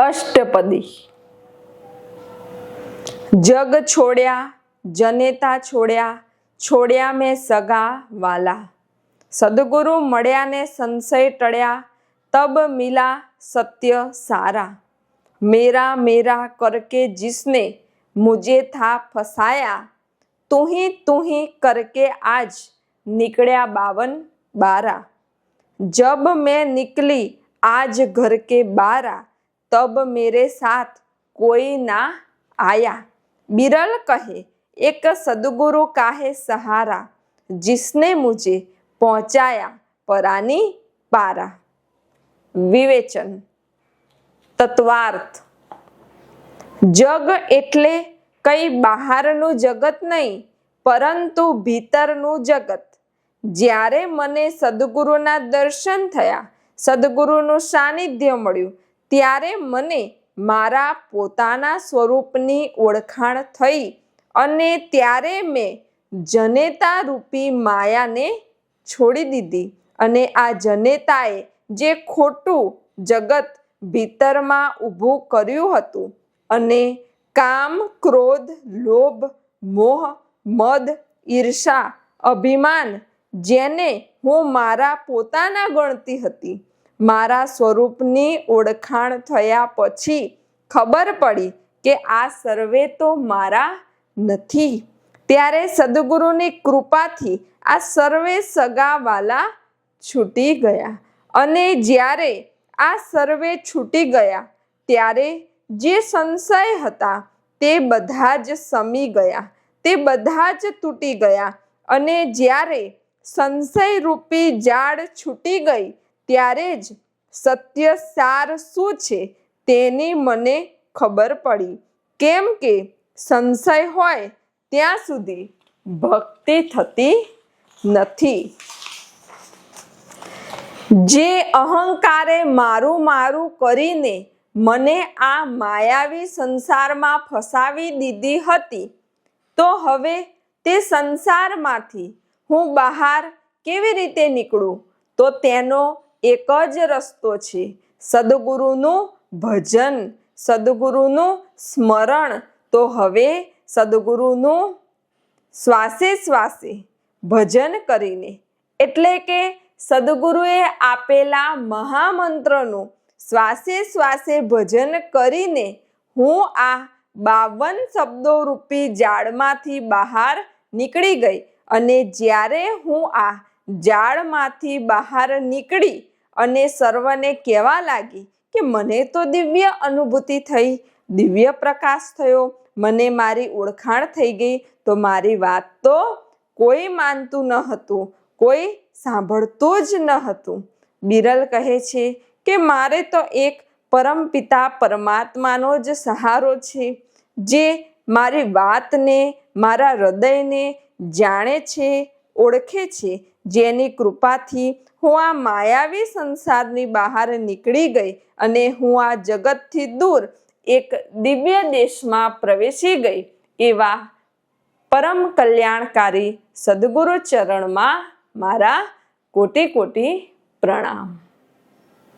અષ્ટપદી. જગ છોડ્યા, જનેતા છોડ્યા છોડ્યા મેં સગા વાલા. સદગુરુ મળ્યા ને સંશય ટળ્યા, તબ મિલા સત્ય સારા. મેરા મેરા કરકે જિસને મુજે થા ફસાયા, તુહી તુહી કરકે આજ નીકળ્યા બાવન બારા. જબ મેં નીકળી આજ ઘર કે બારા. તબ મેરે સાથ કોઈ ના આયા. બિરલ કહે, એક સદગુરુ કાહે સહારા, જિસને મુજે પહોંચાયા પરાની પારા. વિવેચન. તત્વાર્થ. જગ એટલે કઈ બહારનું જગત નહીં, પરંતુ ભીતરનું જગત. જ્યારે મને સદગુરુના દર્શન થયા, સદગુરુનું સાનિધ્ય મળ્યું ત્યારે મને મારા પોતાના સ્વરૂપની ઓળખાણ થઈ અને ત્યારે મેં જનેતા રૂપી માયાને છોડી દીધી. અને આ જનેતાએ જે ખોટું જગત ભીતરમાં ઊભું કર્યું હતું અને કામ, ક્રોધ, લોભ, મોહ, મદ, ઈર્ષા, અભિમાન, જેને હું મારા પોતાના ગણતી હતી મારા સ્વરૂપની ઓળખાણ થયા પછી ખબર પડી કે આ સર્વે તો મારા નથી. ત્યારે સદગુરુની કૃપાથી આ સર્વે સગાવાલા છૂટી ગયા અને જ્યારે આ સર્વે છૂટી ગયા, ત્યારે જે સંશય હતા તે બધા જ સમી ગયા, તે બધા જ તૂટી ગયા અને જ્યારે સંશય રૂપી જાળ છૂટી ગઈ ત્યારે જ સત્ય સાર શું છે તેની મને ખબર પડી. કેમ કે સંશય હોય ત્યાં સુધી ભક્તિ થતી નથી. જે અહંકારે મારું મારું કરીને મને આ માયાવી સંસારમાં ફસાવી દીધી હતી, તો હવે તે સંસારમાંથી હું બહાર કેવી રીતે નીકળું? તો તેનો એક જ રસ્તો છે. સદગુરુનું ભજન, સદગુરુનું સ્મરણ. તો હવે સદગુરુનું શ્વાસે શ્વાસે ભજન કરીને. એટલે કે સદગુરુએ આપેલા મહામંત્રનું શ્વાસે શ્વાસે ભજન કરીને હું આ બાવન શબ્દો રૂપી જાળમાંથી બહાર નીકળી ગઈ. અને જ્યારે હું આ જાળમાંથી બહાર નીકળી અને સર્વને કહેવા લાગી કે મને તો દિવ્ય અનુભૂતિ થઈ, દિવ્ય પ્રકાશ થયો, મને મારી ઓળખાણ થઈ ગઈ, તો મારી વાત તો કોઈ માનતું ન હતું, કોઈ સાંભળતું જ ન હતું. બિરલ કહે છે કે મારે તો એક પરમપિતા પરમાત્માનો જ સહારો છે, જે મારી વાતને, મારા હૃદયને જાણે છે, ઓળખે છે, જેની કૃપાથી હું આ માયાવી સંસારની બહાર નીકળી ગઈ અને હું આ જગતથી દૂર એક દિવ્ય દેશમાં પ્રવેશી ગઈ એવા પરમ કલ્યાણકારી સદગુરુ ચરણમાં મારા કોટી કોટી પ્રણામ.